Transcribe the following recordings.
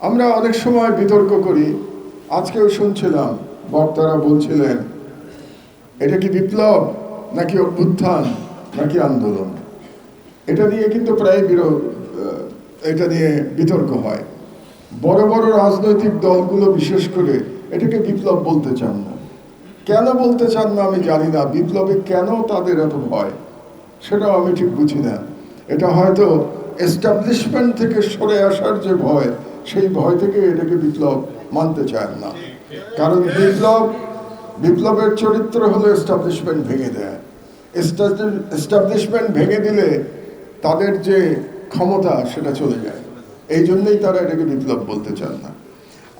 আমরা অনেক সময় বিতর্ক করি, আজকেও শুনছিলাম, বক্তারা বলছিলেন, এটা কি বিপ্লব, নাকি অভ্যুত্থান, নাকি আন্দোলন? এটা নিয়ে কিন্তু প্রায় বিরোধ এটা নিয়ে বিতর্ক হয়। বড় বড় রাজনৈতিক দলগুলো বিশেষ করে এটাকে বিপ্লব বলতে চান না। কেন বলতে চান না আমি জানি না, বিপ্লবে কেন তাদের এত ভয়, সেটাও আমি ঠিক বুঝি না। এটা হয়তো এস্টাবলিশমেন্ট থেকে সরে আসার যে ভয় সেই ভয় থেকে এটাকে বিপ্লব মানতে চায় না। কারণ বিপ্লব, বিপ্লবের চরিত্র হলো এস্টাবলিশমেন্ট ভেঙে দেয়। এস্টাবলিশমেন্ট ভেঙে দিলে তাদের যে ক্ষমতা সেটা চলে যায়। এই জন্যই তারা এটাকে বিপ্লব বলতে চান না।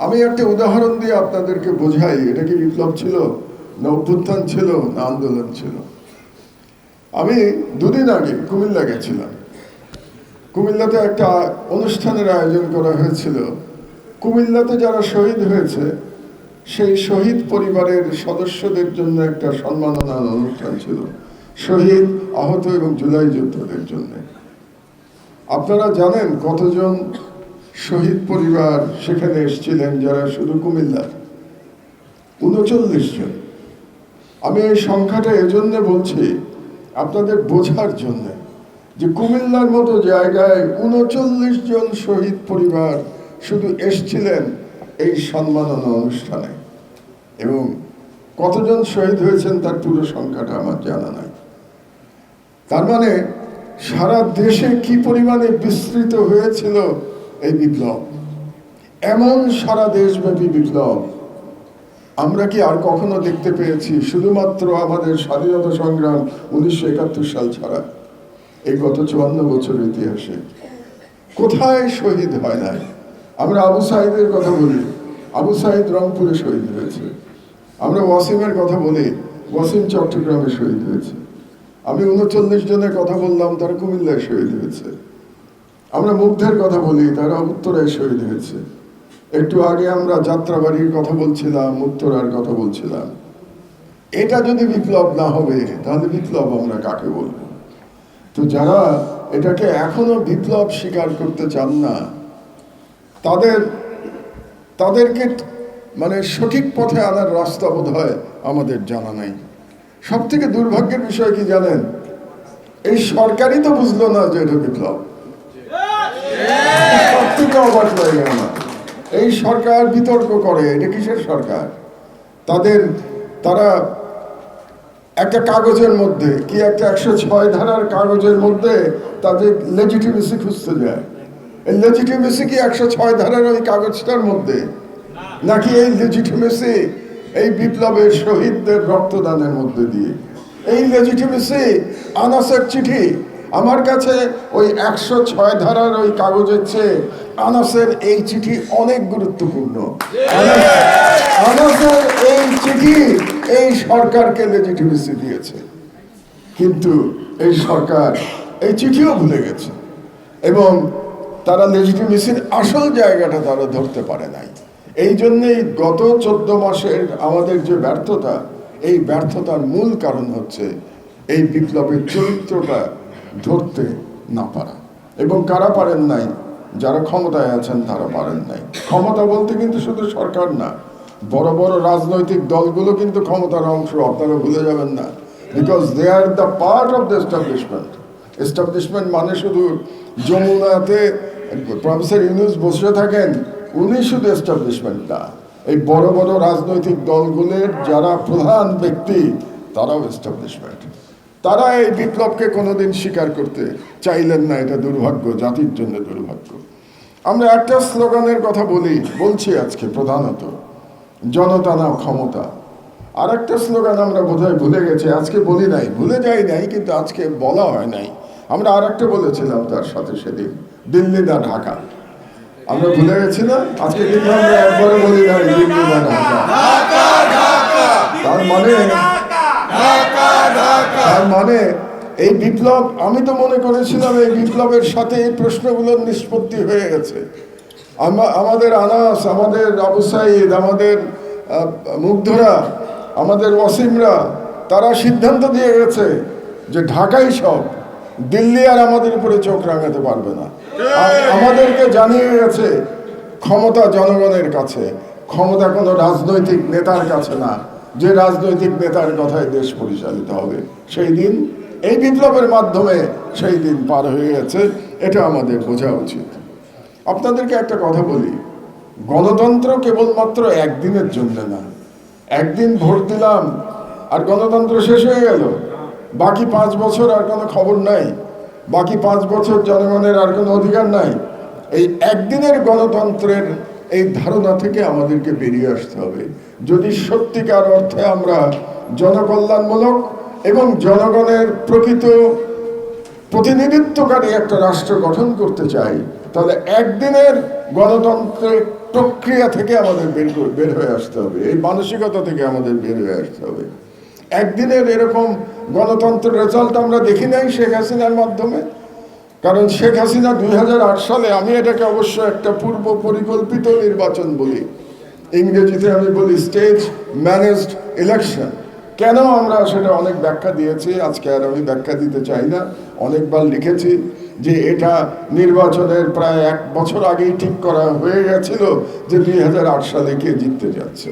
আমি একটা উদাহরণ দিয়ে আপনাদেরকে বোঝাই, এটা কি বিপ্লব ছিল? না অভ্যুত্থান ছিল, না আন্দোলন ছিল? আমি দুদিন আগে কুমিল্লা গেছিলাম। কুমিল্লাতে একটা অনুষ্ঠানের আয়োজন করা হয়েছিল। কুমিল্লাতে যারা শহীদ হয়েছে, সেই শহীদ পরিবারের সদস্যদের জন্য একটা সম্মাননার অনুষ্ঠান ছিল। শহীদ, আহত এবং জুলাই যোদ্ধাদের জন্য। আপনারা জানেন কতজন শহীদ পরিবার সেখানে এসেছিলেন যারা শুধু কুমিল্লার উনচল্লিশ জন। আমি এই সংখ্যাটা এজন্য বলছি, আপনাদের বোঝার জন্য। যে কুমিল্লার মতো জায়গায় উনচল্লিশ জন শহীদ পরিবার শুধু এসছিলেন এই সম্মাননা অনুষ্ঠানে। এবং কতজন শহীদ হয়েছেন তার পুরো সংখ্যাটা আমার জানা নাই। তার মানে সারা দেশে কি পরিমাণে বিস্তৃত হয়েছিল এই বিপ্লব? এমন সারা দেশব্যাপী বিপ্লব। আমরা কি আর কখনো দেখতে পেয়েছি? শুধুমাত্র আমাদের স্বাধীনতা সংগ্রাম উনিশশো একাত্তর সাল ছাড়া। এই গত চুয়ান্ন বছর ইতিহাসে। কোথায় শহীদ হয় নাই? আমরা আবু সাহিদের কথা বলি। আবু সাহিদ রংপুরে শহীদ হয়েছে। আমরা ওয়াসিমের কথা বলি। ওয়াসিম চট্টগ্রামে শহীদ হয়েছে। আমি উনচল্লিশ জনের কথা বললাম, তারা কুমিল্লায় শহীদ হয়েছে। আমরা মুগ্ধের কথা বলি, তারা উত্তরায় শহীদ হয়েছে। একটু আগে আমরা যাত্রাবাড়ির কথা বলছিলাম, উত্তরার কথা বলছিলাম। এটা যদি বিপ্লব না হবে, তাহলে বিপ্লব আমরা কাকে বলব? তো যারা এটাকে এখনও বিপ্লব স্বীকার করতে চান না, তাদের, তাদেরকে মানে সঠিক পথে আনার রাস্তা বোধ হয় আমাদের জানা নাই। সব থেকে দুর্ভাগ্যের বিষয় কি জানেন? এই সরকারই তো বুঝলো না যে এটা বিপ্লব। সব থেকে আমার। এই সরকার বিতর্ক করে, এটা কিসের সরকার? তাদের, তারা একটা কাগজের মধ্যে, কি একটা একশো ছয় ধারার কাগজের মধ্যে তাদের লেজিটিমেসি খুঁজতে যায়? এই লেজিটিমেসি কি একশো ছয় ধারার ওই কাগজটার মধ্যে? নাকি এই লেজিটিমেসি এই বিপ্লবের শহীদদের রক্তদানের মধ্যে দিয়ে? এই লেজিটিমেসি আনাসের চিঠি আমার কাছে ওই একশো ছয় ধারার ওই কাগজের চেয়ে আনাসের এই চিঠি অনেক গুরুত্বপূর্ণ। আনাসের এই চিঠি এই সরকারকে লেজিটিমেসি দিয়েছে। কিন্তু এই সরকার এই চিঠিও ভুলে গেছে। এবং তারা লেজিটিমেসির আসল জায়গাটা তারা ধরতে পারে নাই। এই জন্যেই গত চোদ্দ মাসের আমাদের যে ব্যর্থতা, এই ব্যর্থতার মূল কারণ হচ্ছে এই বিপ্লবের চরিত্রটা ধরতে না পারা। এবং কারা পারেন নাই, যারা ক্ষমতায় আছেন তারা পারেন নাই। ক্ষমতা বলতে কিন্তু শুধু সরকার না, বড় বড় রাজনৈতিক দলগুলো কিন্তু ক্ষমতার অংশ, আপনারা ভুলে যাবেন না। Because they are the part of the establishment establishment মানে শুধু যমুনাতে প্রফেসর ইউনুস বসে থাকেন, উনি শুধু এস্টাবলিশমেন্ট না। এই বড় বড় রাজনৈতিক দলগুলোর যারা প্রধান ব্যক্তি, তারাও এস্টাবলিশমেন্ট তারা এই বিপ্লবকে কোনোদিন স্বীকার করতে চাইলেন না এটা দুর্ভাগ্য জাতির জন্য দুর্ভাগ্য। আমরা একটা স্লোগানের কথা বলি বলছি আজকে প্রধানত জনতা না ক্ষমতা। আর একটা স্লোগান আমরা বোধহয় ভুলে গেছি আজকে বলি নাই ভুলে যাই নাই কিন্তু আজকে বলা হয় নাই। আমরা আর একটা বলেছিলাম তার সাথে সেদিন দিল্লি না ঢাকা। আমরা ভুলে গেছি না? আজকে কিন্তু আমরা একবারে বলি নাই দিল্লি না ঢাকা। তার মানে তার মানে এই বিপ্লব আমি তো মনে করেছিলাম এই বিপ্লবের সাথে এই প্রশ্নগুলোর নিষ্পত্তি হয়ে গেছে। আমা- আমাদের আনাস আমাদের আবু সাইদ আমাদের মুগ্ধরা আমাদের ওয়াসিমরা তারা সিদ্ধান্ত দিয়ে গেছে যে ঢাকাই সব দিল্লি আর আমাদের উপরে চোখ রাঙাতে পারবে না। আমাদেরকে জানিয়ে গেছে ক্ষমতা জনগণের কাছে ক্ষমতা কোনো রাজনৈতিক নেতার কাছে না। যে রাজনৈতিক নেতার কথায় দেশ পরিচালিত হবে, সেই দিন এই বিপ্লবের মাধ্যমে সেই দিন পার হয়ে গেছে, এটা আমাদের বোঝা উচিত। আপনাদেরকে একটা কথা বলি, গণতন্ত্র কেবলমাত্র একদিনের জন্য না, একদিন ভোট দিলাম আর গণতন্ত্র শেষ হয়ে গেল, বাকি পাঁচ বছর আর কোনো খবর নাই, বাকি পাঁচ বছর জনগণের আর কোনো অধিকার নাই, এই একদিনের গণতন্ত্রের এই ধারণা থেকে আমাদেরকে বেরিয়ে আসতে হবে। যদি সত্যিকার অর্থে আমরা জনকল্যাণমূলক এবং জনগণের প্রকৃত প্রতিনিধিত্বকারী একটা রাষ্ট্র গঠন করতে চাই, তাহলে একদিনের গণতন্ত্রের প্রক্রিয়া থেকে আমাদের বের বের হয়ে আসতে হবে। এই মানসিকতা থেকে আমাদের বের হয়ে আসতে হবে। একদিনের এরকম গণতন্ত্রের রেজাল্ট আমরা দেখি নাই শেখ হাসিনার মাধ্যমে। কারণ শেখ হাসিনা দুই হাজার আট সালে আমি এটাকে অবশ্য একটা পূর্ব পরিকল্পিত নির্বাচন বলি। ইংরেজিতে আমি বলি স্টেজ ম্যানেজড ইলেকশন কেন আমরা সেটা অনেক ব্যাখ্যা দিয়েছি? আজকে আর আমি ব্যাখ্যা দিতে চাই না। অনেকবার লিখেছি যে এটা নির্বাচনের প্রায় এক বছর আগেই ঠিক করা হয়ে গেছিল যে দুই হাজার আট সালে কে জিততে যাচ্ছে।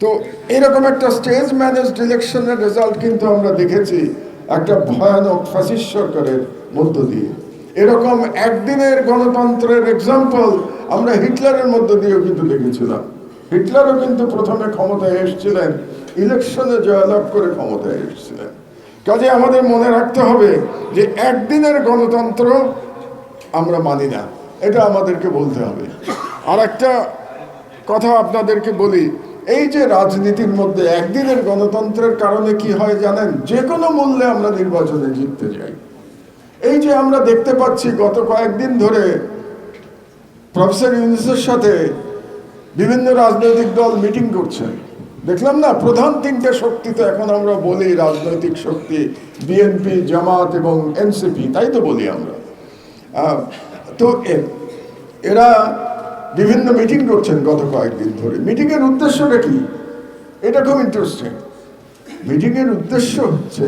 তো এরকম একটা স্টেজ ম্যানেজড ইলেকশনের রেজাল্ট কিন্তু আমরা দেখেছি একটা ভয়ানক ফ্যাসিস্ট সরকারের মধ্য দিয়ে। এরকম একদিনের গণতন্ত্রের এক্সাম্পল আমরা হিটলারের মধ্য দিয়েও কিন্তু দেখেছিলাম। হিটলারও কিন্তু প্রথমে ক্ষমতায় এসেছিলেন, ইলেকশনে জয়লাভ করে ক্ষমতায় এসেছিলেন। কাজে আমাদের মনে রাখতে হবে যে একদিনের গণতন্ত্র আমরা মানি না, এটা আমাদেরকে বলতে হবে। আর একটা কথা আপনাদেরকে বলি, এই যে রাজনীতির মধ্যে একদিনের গণতন্ত্রের কারণে কি হয় জানেন? যে কোনো মূল্যে আমরা নির্বাচনে জিততে যাই এই যে আমরা দেখতে পাচ্ছি গত কয়েকদিন ধরে প্রফেসর ইউনিসের সাথে বিভিন্ন রাজনৈতিক দল মিটিং করছে। দেখলাম না, প্রধান তিনটে শক্তি তো এখন আমরা বলি, রাজনৈতিক শক্তি, বিএনপি, জামাত এবং এনসিপি, তাই তো বলি আমরা। তো এরা বিভিন্ন মিটিং করছেন গত কয়েকদিন ধরে। মিটিংয়ের উদ্দেশ্যটা কি? এটা খুব ইন্টারেস্টিং মিটিংয়ের উদ্দেশ্য হচ্ছে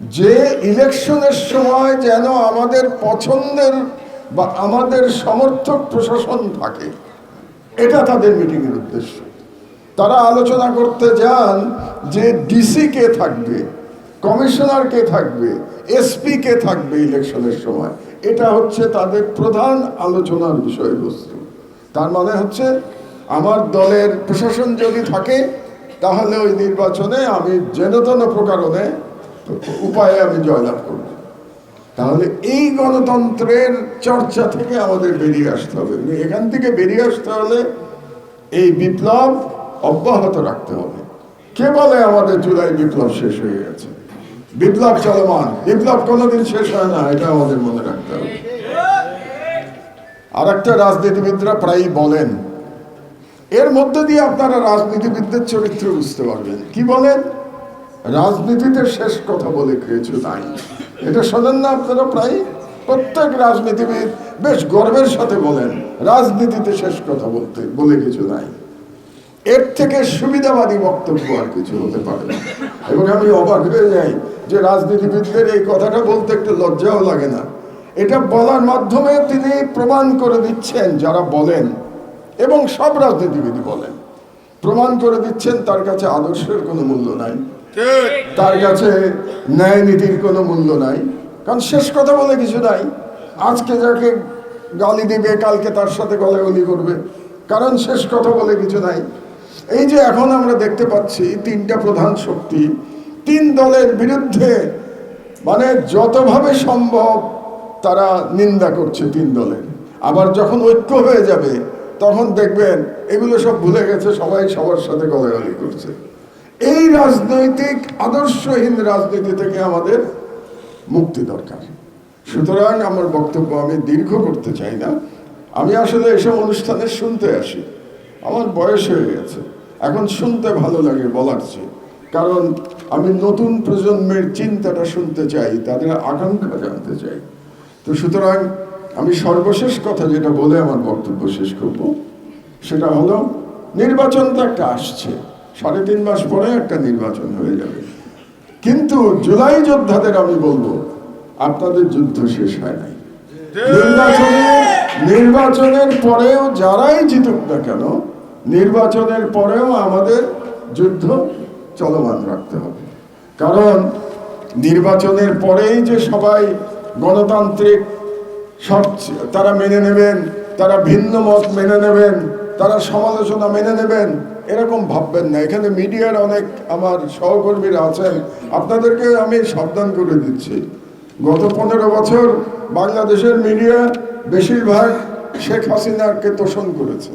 যে ইলেকশনের সময় যেন আমাদের পছন্দের বা আমাদের সমর্থক প্রশাসন থাকে, এটা তাদের মিটিংয়ের উদ্দেশ্য। তারা আলোচনা করতে যান যে ডিসি কে থাকবে, কমিশনার কে থাকবে এসপি কে থাকবে ইলেকশনের সময়। এটা হচ্ছে তাদের প্রধান আলোচনার বিষয়বস্তু। তার মানে হচ্ছে, আমার দলের প্রশাসন যদি থাকে, তাহলে ওই নির্বাচনে আমি যেন তেন প্রকারণে উপায়ে আমি জয়লাভ করব। তাহলে এই গণতন্ত্রের চর্চা থেকে আমাদের বেরিয়ে আসতে হবে। এখান থেকে বেরিয়ে আসতে হলে এই বিপ্লব অব্যাহত রাখতে হবে। কে বলে আমাদের জুলাই বিপ্লব শেষ হয়ে গেছে? বিপ্লব চলমান। বিপ্লব কোনোদিন শেষ হয় না, এটা আমাদের মনে রাখতে হবে। আর একটা রাজনীতিবিদরা প্রায়ই বলেন, এর মধ্যে দিয়ে আপনারা রাজনীতিবিদদের চরিত্র বুঝতে পারবেন। কি বলেন? রাজনীতিতে শেষ কথা বলে কিছু নাই এটা শোনেন না আপনারা প্রায় প্রত্যেক রাজনীতিবিদ বেশ গর্বের সাথে বলেন, রাজনীতিতে শেষ কথা বলতে, বলে কিছু নাই। এর থেকে সুবিধাবাদী বক্তব্য আর কিছু হতে পারে এবং আমি অবাক হয়ে যাই যে রাজনীতিবিদদের এই কথাটা বলতে একটু লজ্জাও লাগে না। এটা বলার মাধ্যমে তিনি প্রমাণ করে দিচ্ছেন যারা বলেন, এবং সব রাজনীতিবিদ বলেন। প্রমাণ করে দিচ্ছেন তার কাছে আদর্শের কোনো মূল্য নাই। তার কাছে ন্যায় নীতির কোনো মূল্য নাই। কারণ শেষ কথা বলে কিছু নাই। আজকে যাকে গালি দিবে, কালকে তার সাথে গলাগলি করবে। কারণ শেষ কথা বলে কিছু নাই। এই যে এখন আমরা দেখতে পাচ্ছি তিনটা প্রধান শক্তি। তিন দলের বিরুদ্ধে মানে যতভাবে সম্ভব তারা নিন্দা করছে তিন দলের। আবার যখন ঐক্য হয়ে যাবে, তখন দেখবেন এগুলো সব ভুলে গেছে, সবাই সবার সাথে গলাগলি করছে। এই রাজনৈতিক, আদর্শহীন রাজনীতি থেকে আমাদের মুক্তি দরকার। সুতরাং আমার বক্তব্য আমি দীর্ঘ করতে চাই না। আমি আসলে এসব অনুষ্ঠানে শুনতে আসি। আমার বয়স হয়ে গেছে। এখন শুনতে ভালো লাগে বলার চেয়ে। কারণ আমি নতুন প্রজন্মের চিন্তাটা শুনতে চাই, তাদের আকাঙ্ক্ষা জানতে চাই। তো সুতরাং আমি সর্বশেষ কথা যেটা বলে আমার বক্তব্য শেষ করব, সেটা হলো, নির্বাচন তো একটা আসছে। সাড়ে তিন মাস পরে একটা নির্বাচন হয়ে যাবে। কিন্তু জুলাই যোদ্ধাদের আমি বলব, আপনাদের যুদ্ধ শেষ হয় নাই। নির্বাচনে, নির্বাচনের পরেও যারাই জিতুক না কেন, নির্বাচনের পরেও আমাদের যুদ্ধ চলমান রাখতে হবে। কারণ নির্বাচনের পরেই যে সবাই গণতান্ত্রিক সব তারা মেনে নেবেন, তারা ভিন্ন মত মেনে নেবেন, তারা সমালোচনা মেনে নেবেন এরকম ভাববেন না। এখানে মিডিয়ার অনেক আমার সহকর্মীরা আছেন। আপনাদেরকে আমি সাবধান করে দিচ্ছি। গত পনেরো বছর বাংলাদেশের মিডিয়া বেশিরভাগ শেখ হাসিনাকে তোষণ করেছে।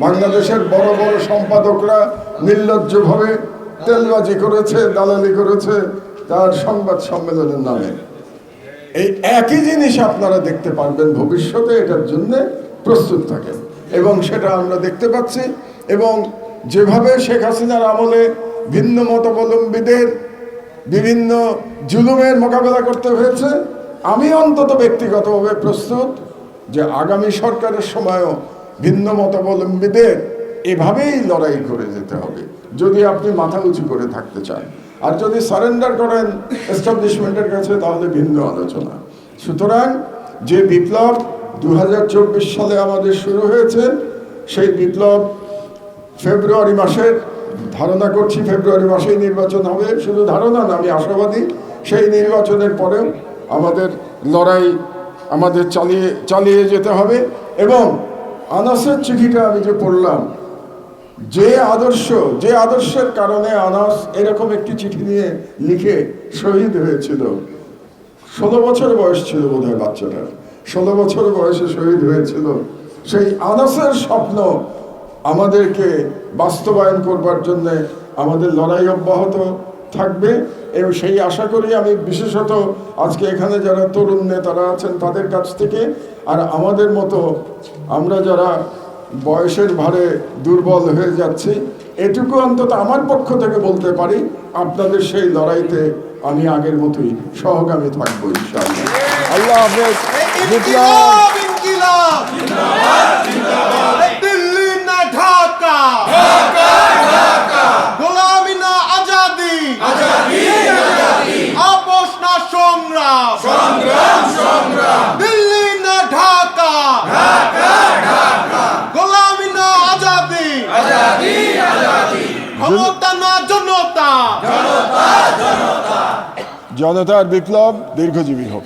বাংলাদেশের বড় বড় সম্পাদকরা নির্লজ্জভাবে তেলবাজি করেছে, দালালি করেছে তার সংবাদ সম্মেলনের নামে। এই একই জিনিস আপনারা দেখতে পারবেন ভবিষ্যতে, এটার জন্য প্রস্তুত থাকেন। এবং সেটা আমরা দেখতে পাচ্ছি। এবং যেভাবে শেখ হাসিনার আমলে ভিন্ন মতাবলম্বীদের বিভিন্ন জুলুমের মোকাবেলা করতে হয়েছে, আমি অন্তত ব্যক্তিগতভাবে প্রস্তুত যে আগামী সরকারের সময়ও ভিন্ন মতাবলম্বীদের এভাবেই লড়াই করে যেতে হবে, যদি আপনি মাথা উঁচু করে থাকতে চান। আর যদি সারেন্ডার করেন এস্টাবলিশমেন্টের কাছে, তাহলে ভিন্ন আলোচনা। সুতরাং যে বিপ্লব দু হাজার চব্বিশ সালে আমাদের শুরু হয়েছে, সেই বিপ্লব ফেব্রুয়ারি মাসের ধারণা করছি ফেব্রুয়ারি মাসেই নির্বাচন হবে। শুধু ধারণা না, আমি আশাবাদী সেই নির্বাচনের পরেও আমাদের লড়াই আমাদের চালিয়ে চালিয়ে যেতে হবে এবং আনাসের চিঠিটা আমি যে পড়লাম, যে আদর্শ, যে আদর্শের কারণে আনাস এরকম একটি চিঠি নিয়ে লিখে শহীদ হয়েছিল। ষোলো বছর বয়স ছিল বোধ হয় বাচ্চাটার। ষোলো বছর বয়সে শহীদ হয়েছিল। সেই আনাসের স্বপ্ন আমাদেরকে বাস্তবায়ন করবার জন্য আমাদের লড়াই অব্যাহত থাকবে এবং সেই আশা করি আমি বিশেষত আজকে এখানে যারা তরুণ নেতারা আছেন তাদের কাছ থেকে আর আমাদের মতো আমরা যারা বয়সের ভারে দুর্বল হয়ে যাচ্ছি এটুকু অন্তত আমার পক্ষ থেকে বলতে পারি আপনাদের সেই লড়াইতে আমি আগের মতোই সহগামী থাকব ইনশাআল্লাহ। আল্লাহ হাফেজ গোলামি না আজাদি? আপোষ না সংগ্রাম? দিল্লি না ঢাকা? গোলামি না আজাদি? ক্ষমতা না জনতা। জনতার বিপ্লব দীর্ঘজীবী হোক।